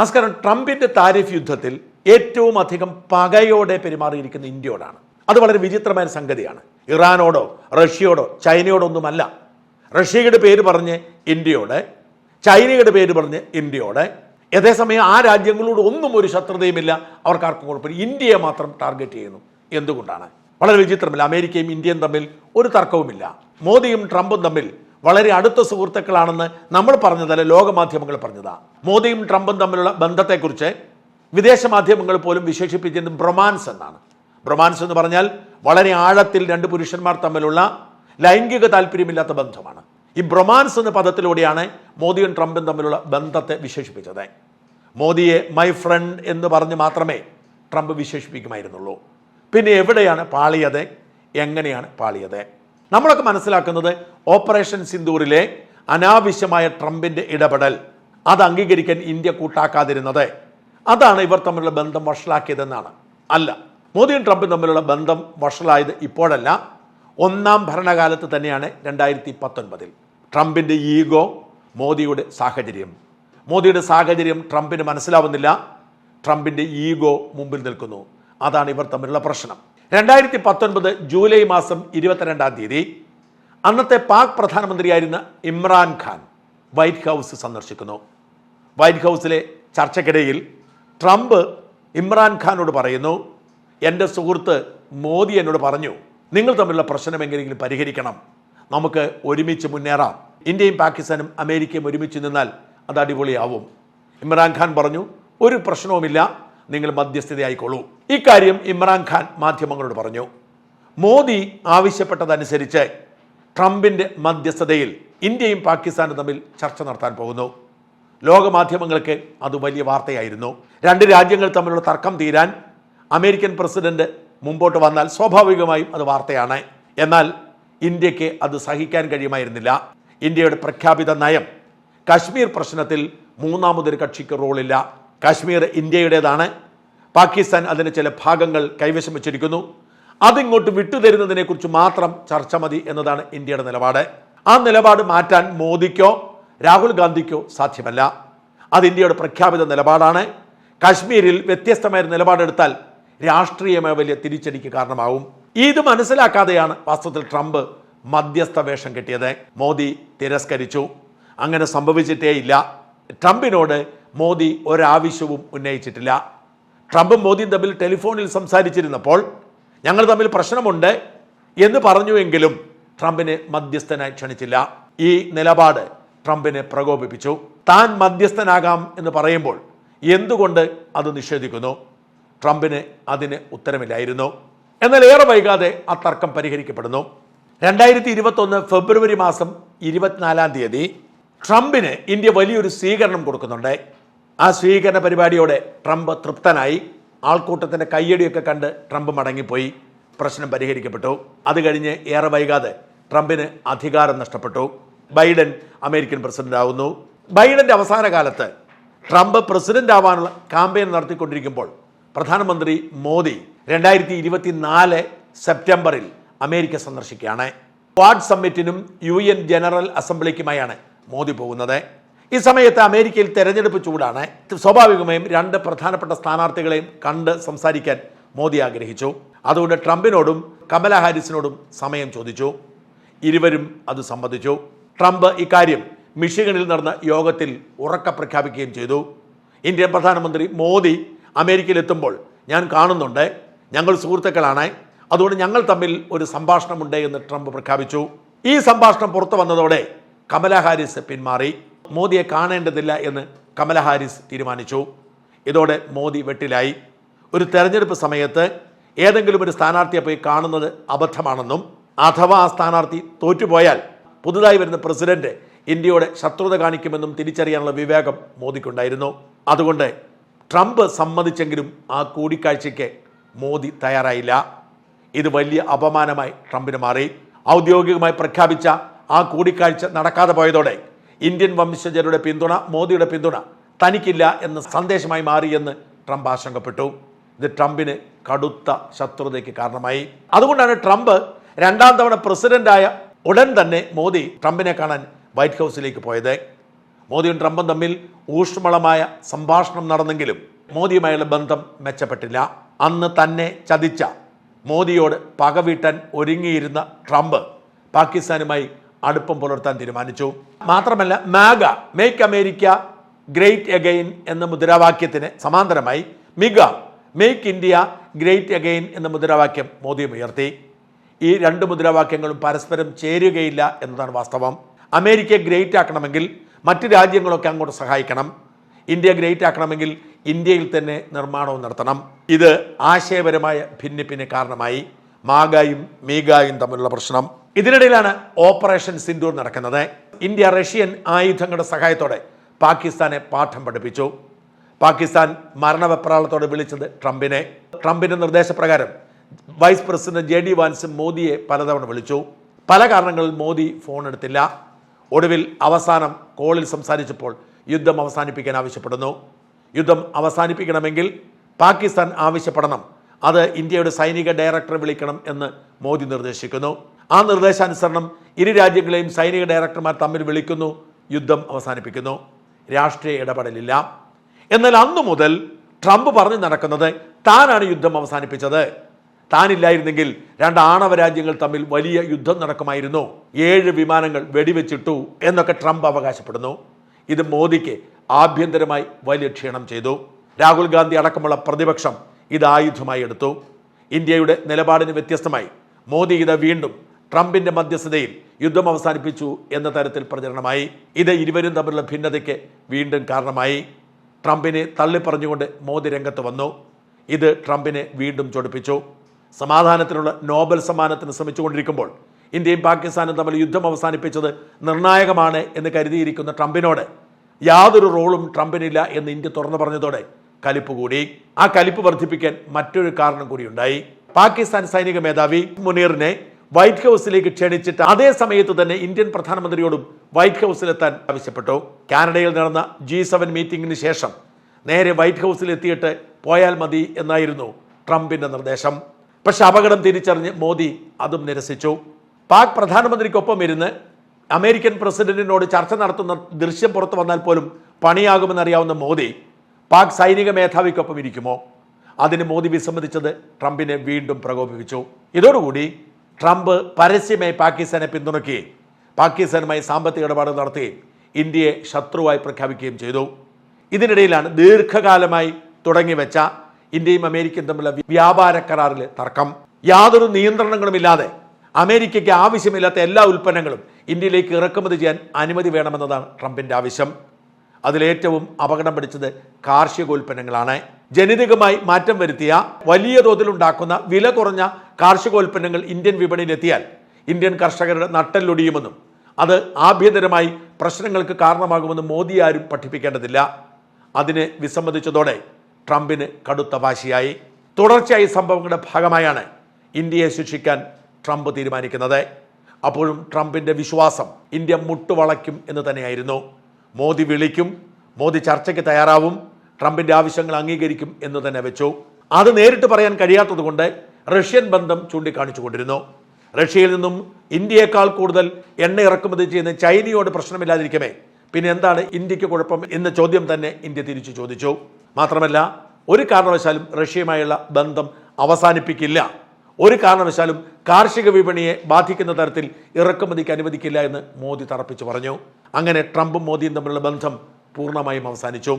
നമസ്കാരം. ട്രംപിന്റെ താരിഫ് യുദ്ധത്തിൽ ഏറ്റവും അധികം പകയോടെ പെരുമാറിയിരിക്കുന്ന ഇന്ത്യയോടാണ്. അത് വളരെ വിചിത്രമായ സംഗതിയാണ്. ഇറാനോടോ റഷ്യയോടോ ചൈനയോടോ ഒന്നുമല്ല. റഷ്യയുടെ പേര് പറഞ്ഞ് ഇന്ത്യയോട് ചൈനയുടെ പേര് പറഞ്ഞ് ഇന്ത്യയോട്. അതേസമയം ആ രാജ്യങ്ങളോട് ഒന്നും ഒരു ശത്രുതയുമില്ല. അവർക്കാർക്കും കുഴപ്പമില്ല. ഇന്ത്യയെ മാത്രം ടാർഗറ്റ് ചെയ്യുന്നു. എന്തുകൊണ്ടാണ്? വളരെ വിചിത്രമില്ല. അമേരിക്കയും ഇന്ത്യയും തമ്മിൽ ഒരു തർക്കവുമില്ല. മോദിയും ട്രംപും തമ്മിൽ വളരെ അടുത്ത സുഹൃത്തുക്കളാണെന്ന് നമ്മൾ പറഞ്ഞതല്ല ലോകമാധ്യമങ്ങൾ പറഞ്ഞതാ. മോദിയും ട്രംപും തമ്മിലുള്ള ബന്ധത്തെക്കുറിച്ച് വിദേശ മാധ്യമങ്ങൾ പോലും വിശേഷിപ്പിച്ചത് ബ്രൊമാൻസ് എന്നാണ്. ബ്രൊമാൻസ് എന്ന് പറഞ്ഞാൽ വളരെ ആഴത്തിൽ രണ്ട് പുരുഷന്മാർ തമ്മിലുള്ള ലൈംഗിക താല്പര്യമില്ലാത്ത ബന്ധമാണ്. ഈ ബ്രൊമാൻസ് എന്ന പദത്തിലൂടെയാണ് മോദിയും ട്രംപും തമ്മിലുള്ള ബന്ധത്തെ വിശേഷിപ്പിച്ചത്. മോദിയെ മൈ ഫ്രണ്ട് എന്ന് പറഞ്ഞ് മാത്രമേ ട്രംപ് വിശേഷിപ്പിക്കുമായിരുന്നുള്ളൂ. പിന്നെ എവിടെയാണ് പാളിയത്? എങ്ങനെയാണ് പാളിയത്? നമ്മളൊക്കെ മനസ്സിലാക്കുന്നത് ഓപ്പറേഷൻ സിന്ദൂറിലെ അനാവശ്യമായ ട്രംപിന്റെ ഇടപെടൽ അത് അംഗീകരിക്കാൻ ഇന്ത്യ കൂട്ടാക്കാതിരുന്നത്. അതാണ് ഇവർ തമ്മിലുള്ള ബന്ധം വഷളാക്കിയതെന്നാണ്. അല്ല മോദിയും ട്രംപും തമ്മിലുള്ള ബന്ധം വഷളായത് ഇപ്പോഴല്ല. ഒന്നാം ഭരണകാലത്ത് തന്നെയാണ് രണ്ടായിരത്തി പത്തൊൻപതിൽ ട്രംപിന്റെ ഈഗോ മോദിയുടെ സാഹചര്യം. മോദിയുടെ സാഹചര്യം ട്രംപിന് മനസ്സിലാവുന്നില്ല. ട്രംപിന്റെ ഈഗോ മുമ്പിൽ നിൽക്കുന്നു. അതാണ് ഇവർ തമ്മിലുള്ള പ്രശ്നം. രണ്ടായിരത്തി പത്തൊൻപത് ജൂലൈ മാസം ഇരുപത്തിരണ്ടാം തീയതി അന്നത്തെ പാക് പ്രധാനമന്ത്രിയായിരുന്ന ഇമ്രാൻ ഖാൻ വൈറ്റ് ഹൗസ് സന്ദർശിക്കുന്നു. വൈറ്റ് ഹൗസിലെ ചർച്ചയ്ക്കിടയിൽ ട്രംപ് ഇമ്രാൻ ഖാനോട് പറയുന്നു എന്റെ സുഹൃത്ത് മോദി എന്നോട് പറഞ്ഞു നിങ്ങൾ തമ്മിലുള്ള പ്രശ്നം എങ്ങനെയെങ്കിലും പരിഹരിക്കണം. നമുക്ക് ഒരുമിച്ച് മുന്നേറാം. ഇന്ത്യയും പാകിസ്ഥാനും അമേരിക്കയും ഒരുമിച്ച് നിന്നാൽ അത് അടിപൊളിയാവും. ഇമ്രാൻഖാൻ പറഞ്ഞു ഒരു പ്രശ്നവുമില്ല. നിങ്ങൾ മധ്യസ്ഥതയായിക്കോളൂ. ഇക്കാര്യം ഇമ്രാൻഖാൻ മാധ്യമങ്ങളോട് പറഞ്ഞു. മോദി ആവശ്യപ്പെട്ടതനുസരിച്ച് ട്രംപിന്റെ മധ്യസ്ഥതയിൽ ഇന്ത്യയും പാകിസ്ഥാനും തമ്മിൽ ചർച്ച നടത്താൻ പോകുന്നു. ലോകമാധ്യമങ്ങൾക്ക് അത് വലിയ വാർത്തയായിരുന്നു. രണ്ട് രാജ്യങ്ങൾ തമ്മിലുള്ള തർക്കം തീരാൻ അമേരിക്കൻ പ്രസിഡന്റ് മുമ്പോട്ട് വന്നാൽ സ്വാഭാവികമായും അത് വാർത്തയാണ്. എന്നാൽ ഇന്ത്യയ്ക്ക് അത് സഹിക്കാൻ കഴിയുമായിരുന്നില്ല. ഇന്ത്യയുടെ പ്രഖ്യാപിത നയം കശ്മീർ പ്രശ്നത്തിൽ മൂന്നാമതൊരു കക്ഷിക്ക് റോളില്ല. കാശ്മീർ ഇന്ത്യയുടേതാണ്. പാകിസ്ഥാൻ അതിന് ചില ഭാഗങ്ങൾ കൈവശം വച്ചിരിക്കുന്നു. അതിങ്ങോട്ട് വിട്ടുതരുന്നതിനെക്കുറിച്ച് മാത്രം ചർച്ച മതി എന്നതാണ് ഇന്ത്യയുടെ നിലപാട്. ആ നിലപാട് മാറ്റാൻ മോദിക്കോ രാഹുൽ ഗാന്ധിക്കോ സാധ്യമല്ല. അത് ഇന്ത്യയുടെ പ്രഖ്യാപിത നിലപാടാണ്. കാശ്മീരിൽ വ്യത്യസ്തമായ നിലപാടെടുത്താൽ രാഷ്ട്രീയമായ വലിയ തിരിച്ചടിക്ക് കാരണമാവും. ഇത് മനസ്സിലാക്കാതെയാണ് വാസ്തവത്തിൽ ട്രംപ് മധ്യസ്ഥ വേഷം കെട്ടിയത്. മോദി തിരസ്കരിച്ചു. അങ്ങനെ സംഭവിച്ചിട്ടേ ഇല്ല ട്രംപിനോട് മോദി ഒരാവശ്യവും ഉന്നയിച്ചിട്ടില്ല. ട്രംപും മോദിയും തമ്മിൽ ടെലിഫോണിൽ സംസാരിച്ചിരുന്നപ്പോൾ ഞങ്ങൾ തമ്മിൽ പ്രശ്നമുണ്ട് എന്ന് പറഞ്ഞുവെങ്കിലും ട്രംപിനെ മധ്യസ്ഥനായി ക്ഷണിച്ചില്ല. ഈ നിലപാട് ട്രംപിനെ പ്രകോപിപ്പിച്ചു. താൻ മധ്യസ്ഥനാകാം എന്ന് പറയുമ്പോൾ എന്തുകൊണ്ട് അത് നിഷേധിക്കുന്നു? ട്രംപിന് അതിന് ഉത്തരമില്ലായിരുന്നു. എന്നാൽ ഏറെ വൈകാതെ ആ തർക്കം പരിഹരിക്കപ്പെടുന്നു. രണ്ടായിരത്തി ഇരുപത്തൊന്ന് ഫെബ്രുവരി മാസം ഇരുപത്തിനാലാം തീയതി ട്രംപിന് ഇന്ത്യ വലിയൊരു സ്വീകരണം കൊടുക്കുന്നുണ്ട്. ആ സ്വീകരണ പരിപാടിയോടെ ട്രംപ് തൃപ്തനായി. ആൾക്കൂട്ടത്തിന്റെ കയ്യടിയൊക്കെ കണ്ട് ട്രംപ് മടങ്ങിപ്പോയി. പ്രശ്നം പരിഹരിക്കപ്പെട്ടു. അത് കഴിഞ്ഞ് ഏറെ വൈകാതെ ട്രംപിന് അധികാരം നഷ്ടപ്പെട്ടു. ബൈഡൻ അമേരിക്കൻ പ്രസിഡന്റ് ആവുന്നു ബൈഡന്റെ അവസാന കാലത്ത് ട്രംപ് പ്രസിഡന്റ് ആവാനുള്ള ക്യാമ്പയിൻ നടത്തിക്കൊണ്ടിരിക്കുമ്പോൾ പ്രധാനമന്ത്രി മോദി രണ്ടായിരത്തി ഇരുപത്തിനാല് സെപ്റ്റംബറിൽ അമേരിക്ക സന്ദർശിക്കുകയാണ്. ക്വാഡ് സമ്മിറ്റിനും യു എൻ ജനറൽ അസംബ്ലിക്കുമായാണ് മോദി പോകുന്നത്. ഈ സമയത്ത് അമേരിക്കയിൽ തെരഞ്ഞെടുപ്പ് ചൂടാണ്. സ്വാഭാവികമായും രണ്ട് പ്രധാനപ്പെട്ട സ്ഥാനാർത്ഥികളെയും കണ്ട് സംസാരിക്കാൻ മോദി ആഗ്രഹിച്ചു. അതുകൊണ്ട് ട്രംപിനോടും കമല ഹാരിസിനോടും സമയം ചോദിച്ചു. ഇരുവരും അത് സമ്മതിച്ചു. ട്രംപ് ഇക്കാര്യം മിഷിഗണിൽ നടന്ന യോഗത്തിൽ ഉറക്ക പ്രഖ്യാപിക്കുകയും ചെയ്തു. ഇന്ത്യൻ പ്രധാനമന്ത്രി മോദി അമേരിക്കയിലെത്തുമ്പോൾ ഞാൻ കാണുന്നുണ്ട്. ഞങ്ങൾ സുഹൃത്തുക്കളാണ്. അതുകൊണ്ട് ഞങ്ങൾ തമ്മിൽ ഒരു സംഭാഷണമുണ്ട് എന്ന് ട്രംപ് പ്രഖ്യാപിച്ചു. ഈ സംഭാഷണം പുറത്തു വന്നതോടെ കമല ഹാരിസ് പിന്മാറി. മോദിയെ കാണേണ്ടതില്ല എന്ന് കമല ഹാരിസ് തീരുമാനിച്ചു. ഇതോടെ മോദി വെട്ടിലായി. ഒരു തെരഞ്ഞെടുപ്പ് സമയത്ത് ഏതെങ്കിലും ഒരു സ്ഥാനാർത്ഥിയെ പോയി കാണുന്നത് അബദ്ധമാണെന്നും അഥവാ ആ സ്ഥാനാർത്ഥി തോറ്റുപോയാൽ പുതുതായി വരുന്ന പ്രസിഡന്റ് ഇന്ത്യയുടെ ശത്രുത കാണിക്കുമെന്നും തിരിച്ചറിയാനുള്ള വിവേകം മോദിക്കുണ്ടായിരുന്നു. അതുകൊണ്ട് ട്രംപ് സമ്മതിച്ചെങ്കിലും ആ കൂടിക്കാഴ്ചയ്ക്ക് മോദി തയ്യാറായില്ല. ഇത് വലിയ അപമാനമായി ട്രംപിന് മാറി. ഔദ്യോഗികമായി പ്രഖ്യാപിച്ച ആ കൂടിക്കാഴ്ച നടക്കാതെ പോയതോടെ ഇന്ത്യൻ വംശജരുടെ പിന്തുണ മോദിയുടെ പിന്തുണ തനിക്കില്ല എന്ന സന്ദേശമായി മാറിയെന്ന് ട്രംപ് ആശങ്കപ്പെട്ടു. ഇത് ട്രംപിന് കടുത്ത ശത്രുതയ്ക്ക് കാരണമായി. അതുകൊണ്ടാണ് ട്രംപ് രണ്ടാം തവണ പ്രസിഡന്റായ ഉടൻ തന്നെ മോദി ട്രംപിനെ കാണാൻ വൈറ്റ് ഹൗസിലേക്ക് പോയത്. മോദിയും ട്രംപും തമ്മിൽ ഊഷ്മളമായ സംഭാഷണം നടന്നെങ്കിലും മോദിയുമായുള്ള ബന്ധം മെച്ചപ്പെട്ടില്ല. അന്ന് തന്നെ ചതിച്ച മോദിയോട് പകവീട്ടാൻ ഒരുങ്ങിയിരുന്ന ട്രംപ് പാകിസ്ഥാനുമായി അടുപ്പം പുലർത്താൻ തീരുമാനിച്ചു. മാത്രമല്ല MAGA make America great again എന്ന മുദ്രാവാക്യത്തിന് സമാന്തരമായി MIGA make India great again എന്ന മുദ്രാവാക്യം മോദി ഉയർത്തി. ഈ രണ്ട് മുദ്രാവാക്യങ്ങളും പരസ്പരം ചേരുകയില്ല എന്നതാണ് വാസ്തവം. അമേരിക്ക ഗ്രേറ്റ് ആക്കണമെങ്കിൽ മറ്റ് രാജ്യങ്ങളൊക്കെ അങ്ങോട്ട് സഹായിക്കണം. ഇന്ത്യ ഗ്രേറ്റ് ആക്കണമെങ്കിൽ ഇന്ത്യയിൽ തന്നെ നിർമ്മാണവും നടത്തണം. ഇത് ആശയപരമായ ഭിന്നിപ്പിന് കാരണമായി മാഗായും മീഗായും തമ്മിലുള്ള പ്രശ്നം. ഇതിനിടയിലാണ് ഓപ്പറേഷൻ സിന്ദൂർ നടക്കുന്നത്. ഇന്ത്യ റഷ്യൻ ആയുധങ്ങളുടെ സഹായത്തോടെ പാകിസ്ഥാനെ പാഠം പഠിപ്പിച്ചു. പാകിസ്ഥാൻ മരണവെപ്രാളത്തോടെ വിളിച്ചത് ട്രംപിനെ. ട്രംപിന്റെ നിർദ്ദേശപ്രകാരം vice president J D Vance മോദിയെ പലതവണ വിളിച്ചു. പല കാരണങ്ങളിൽ മോദി ഫോൺ എടുത്തില്ല. ഒടുവിൽ അവസാനം കോളിൽ സംസാരിച്ചപ്പോൾ യുദ്ധം അവസാനിപ്പിക്കാൻ ആവശ്യപ്പെടുന്നു. യുദ്ധം അവസാനിപ്പിക്കണമെങ്കിൽ പാകിസ്ഥാൻ ആവശ്യപ്പെടണം. അത് ഇന്ത്യയുടെ സൈനിക ഡയറക്ടറെ വിളിക്കണം എന്ന് മോദി നിർദ്ദേശിക്കുന്നു. ആ നിർദ്ദേശാനുസരണം ഇരു രാജ്യങ്ങളെയും സൈനിക ഡയറക്ടർമാർ തമ്മിൽ വിളിക്കുന്നു. യുദ്ധം അവസാനിപ്പിക്കുന്നു. രാഷ്ട്രീയ ഇടപെടലില്ല. എന്നാൽ അന്നു മുതൽ ട്രംപ് പറഞ്ഞു നടക്കുന്നത് താനാണ് യുദ്ധം അവസാനിപ്പിച്ചത്. താനില്ലായിരുന്നെങ്കിൽ രണ്ട് ആണവ രാജ്യങ്ങൾ തമ്മിൽ വലിയ യുദ്ധം നടക്കുമായിരുന്നു. ഏഴ് വിമാനങ്ങൾ വെടിവെച്ചിട്ടു എന്നൊക്കെ ട്രംപ് അവകാശപ്പെടുന്നു. ഇത് മോദിക്ക് ആഭ്യന്തരമായി വലിയ ക്ഷീണം ചെയ്തു. രാഹുൽ ഗാന്ധി അടക്കമുള്ള പ്രതിപക്ഷം ഇത് ആയുധമായി എടുത്തു. ഇന്ത്യയുടെ നിലപാടിന് വ്യത്യസ്തമായി മോദി ഇത് വീണ്ടും ട്രംപിന്റെ മധ്യസ്ഥതയിൽ യുദ്ധം അവസാനിപ്പിച്ചു എന്ന തരത്തിൽ പ്രചരണമായി. ഇത് ഇരുവരും തമ്മിലുള്ള ഭിന്നതയ്ക്ക് വീണ്ടും കാരണമായി. ട്രംപിനെ തള്ളിപ്പറഞ്ഞുകൊണ്ട് മോദി രംഗത്ത് വന്നു. ഇത് ട്രംപിനെ വീണ്ടും ചൊടിപ്പിച്ചു. സമാധാനത്തിനുള്ള നോബൽ സമ്മാനത്തിന് ശ്രമിച്ചുകൊണ്ടിരിക്കുമ്പോൾ ഇന്ത്യയും പാകിസ്ഥാനും തമ്മിൽ യുദ്ധം അവസാനിപ്പിച്ചത് നിർണായകമാണ് എന്ന് കരുതിയിരിക്കുന്ന ട്രംപിനോട് യാതൊരു റോളും ട്രംപിനില്ല എന്ന് ഇന്ത്യ തുറന്നു പറഞ്ഞതോടെ കലിപ്പ് കൂടി. ആ കലിപ്പ് വർദ്ധിപ്പിക്കാൻ മറ്റൊരു കാരണം കൂടിയുണ്ടായി. പാകിസ്ഥാൻ സൈനിക മേധാവി മുനീറിനെ വൈറ്റ് ഹൗസിലേക്ക് ക്ഷണിച്ചിട്ട് അതേ സമയത്ത് തന്നെ ഇന്ത്യൻ പ്രധാനമന്ത്രിയോടും വൈറ്റ് ഹൗസിലെത്താൻ ആവശ്യപ്പെട്ടു. കാനഡയിൽ നടന്ന ജി സെവൻ മീറ്റിംഗിന് ശേഷം നേരെ വൈറ്റ് ഹൗസിൽ എത്തിയിട്ട് പോയാൽ മതി എന്നായിരുന്നു ട്രംപിന്റെ നിർദ്ദേശം. പക്ഷെ അപകടം തിരിച്ചറിഞ്ഞ് മോദി അതും നിരസിച്ചു. പാക് പ്രധാനമന്ത്രിക്കൊപ്പം ഇരുന്ന് അമേരിക്കൻ പ്രസിഡന്റിനോട് ചർച്ച നടത്തുന്ന ദൃശ്യം പുറത്തു വന്നാൽ പോലും പണിയാകുമെന്നറിയാവുന്ന മോദി പാക് സൈനിക മേധാവിക്കൊപ്പം ഇരിക്കുമോ? അതിന് മോദി വിസമ്മതിച്ചത് ട്രംപിനെ വീണ്ടും പ്രകോപിപ്പിച്ചു. ഇതോടുകൂടി ട്രംപ് പരസ്യമായി പാകിസ്ഥാനെ പിന്തുണയ്ക്കുകയും പാകിസ്ഥാനുമായി സാമ്പത്തിക ഇടപാട് നടത്തുകയും ഇന്ത്യയെ ശത്രുവായി പ്രഖ്യാപിക്കുകയും ചെയ്തു. ഇതിനിടയിലാണ് ദീർഘകാലമായി തുടങ്ങിവെച്ച ഇന്ത്യയും അമേരിക്കയും തമ്മിലുള്ള വ്യാപാര കരാറിലെ തർക്കം. യാതൊരു നിയന്ത്രണങ്ങളുമില്ലാതെ അമേരിക്കയ്ക്ക് ആവശ്യമില്ലാത്ത എല്ലാ ഉൽപ്പന്നങ്ങളും ഇന്ത്യയിലേക്ക് ഇറക്കുമതി ചെയ്യാൻ അനുമതി വേണമെന്നതാണ് ട്രംപിന്റെ ആവശ്യം. അതിലേറ്റവും അപകടം പിടിച്ചത് കാർഷിക ഉൽപ്പന്നങ്ങളാണ്. ജനിതകമായി മാറ്റം വരുത്തിയ വലിയ തോതിൽ ഉണ്ടാക്കുന്ന വില കുറഞ്ഞ കാർഷികോൽപ്പന്നങ്ങൾ ഇന്ത്യൻ വിപണിയിലെത്തിയാൽ ഇന്ത്യൻ കർഷകരുടെ നട്ടല്ലൊടിയുമെന്നും അത് ആഭ്യന്തരമായി പ്രശ്നങ്ങൾക്ക് കാരണമാകുമെന്ന് മോദി ആരും പഠിപ്പിക്കേണ്ടതില്ല. അതിനെ വിസമ്മതിച്ചതോടെ ട്രംപിന് കടുത്ത വാശിയായി. തുടർച്ചയായി സംഭവങ്ങളുടെ ഭാഗമായാണ് ഇന്ത്യയെ ശിക്ഷിക്കാൻ ട്രംപ് തീരുമാനിക്കുന്നത്. അപ്പോഴും ട്രംപിന്റെ വിശ്വാസം ഇന്ത്യ മുട്ടുവളയ്ക്കും എന്ന് തന്നെയായിരുന്നു. മോദി വിളിക്കും മോദി ചർച്ചയ്ക്ക് തയ്യാറാവും ട്രംപിന്റെ ആവശ്യങ്ങൾ അംഗീകരിക്കും എന്ന് തന്നെ വെച്ചു. അത് നേരിട്ട് പറയാൻ കഴിയാത്തതുകൊണ്ട് റഷ്യൻ ബന്ധം ചൂണ്ടിക്കാണിച്ചുകൊണ്ടിരുന്നു. റഷ്യയിൽ നിന്നും ഇന്ത്യയേക്കാൾ കൂടുതൽ എണ്ണ ഇറക്കുമതി ചെയ്യുന്ന ചൈനയോട് പ്രശ്നമില്ലാതിരിക്കമേ പിന്നെ എന്താണ് ഇന്ത്യയ്ക്ക് കുഴപ്പം എന്ന ചോദ്യം തന്നെ ഇന്ത്യ തിരിച്ചു ചോദിച്ചു. മാത്രമല്ല ഒരു കാരണവശാലും റഷ്യയുമായുള്ള ബന്ധം അവസാനിപ്പിക്കില്ല. ഒരു കാരണവശാലും കാർഷിക വിപണിയെ ബാധിക്കുന്ന തരത്തിൽ ഇറക്കുമതിക്ക് അനുവദിക്കില്ല എന്ന് മോദി തറപ്പിച്ചു പറഞ്ഞു. അങ്ങനെ ട്രംപും മോദിയും തമ്മിലുള്ള ബന്ധം പൂർണമായും അവസാനിച്ചു.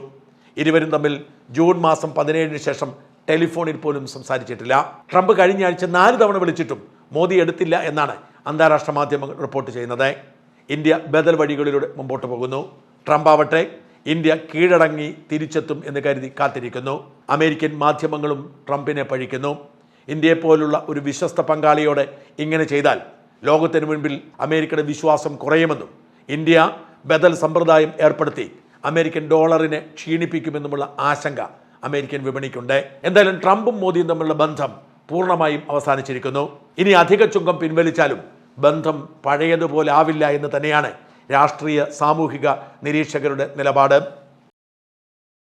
ഇരുവരും തമ്മിൽ ജൂൺ മാസം പതിനേഴിന് ശേഷം ടെലിഫോണിൽ പോലും സംസാരിച്ചിട്ടില്ല. ട്രംപ് കഴിഞ്ഞ ആഴ്ച നാല് തവണ വിളിച്ചിട്ടും മോദി എടുത്തില്ല എന്നാണ് അന്താരാഷ്ട്ര മാധ്യമങ്ങൾ റിപ്പോർട്ട് ചെയ്യുന്നത്. ഇന്ത്യ ബദൽ വഴികളിലൂടെ മുമ്പോട്ട് പോകുന്നു. ട്രംപ് ആവട്ടെ ഇന്ത്യ കീഴടങ്ങി തിരിച്ചെത്തും എന്ന് കരുതി കാത്തിരിക്കുന്നു. അമേരിക്കൻ മാധ്യമങ്ങളും ട്രംപിനെ പഴിക്കുന്നു. ഇന്ത്യയെപ്പോലുള്ള ഒരു വിശ്വസ്ത പങ്കാളിയോടെ ഇങ്ങനെ ചെയ്താൽ ലോകത്തിന് മുൻപിൽ അമേരിക്കയുടെ വിശ്വാസം കുറയുമെന്നും ഇന്ത്യ ബദൽ സമ്പ്രദായം ഏർപ്പെടുത്തി അമേരിക്കൻ ഡോളറിനെ ക്ഷീണിപ്പിക്കുമെന്നുമുള്ള ആശങ്ക അമേരിക്കൻ വിപണിക്കുണ്ട്. എന്തായാലും ട്രംപും മോദിയും തമ്മിലുള്ള ബന്ധം പൂർണമായും അവസാനിച്ചിരിക്കുന്നു. ഇനി അധിക ചുങ്കം പിൻവലിച്ചാലും ബന്ധം പഴയതുപോലെ ആവില്ല എന്ന് തന്നെയാണ് രാഷ്ട്രീയ സാമൂഹിക നിരീക്ഷകരുടെ നിലപാട്.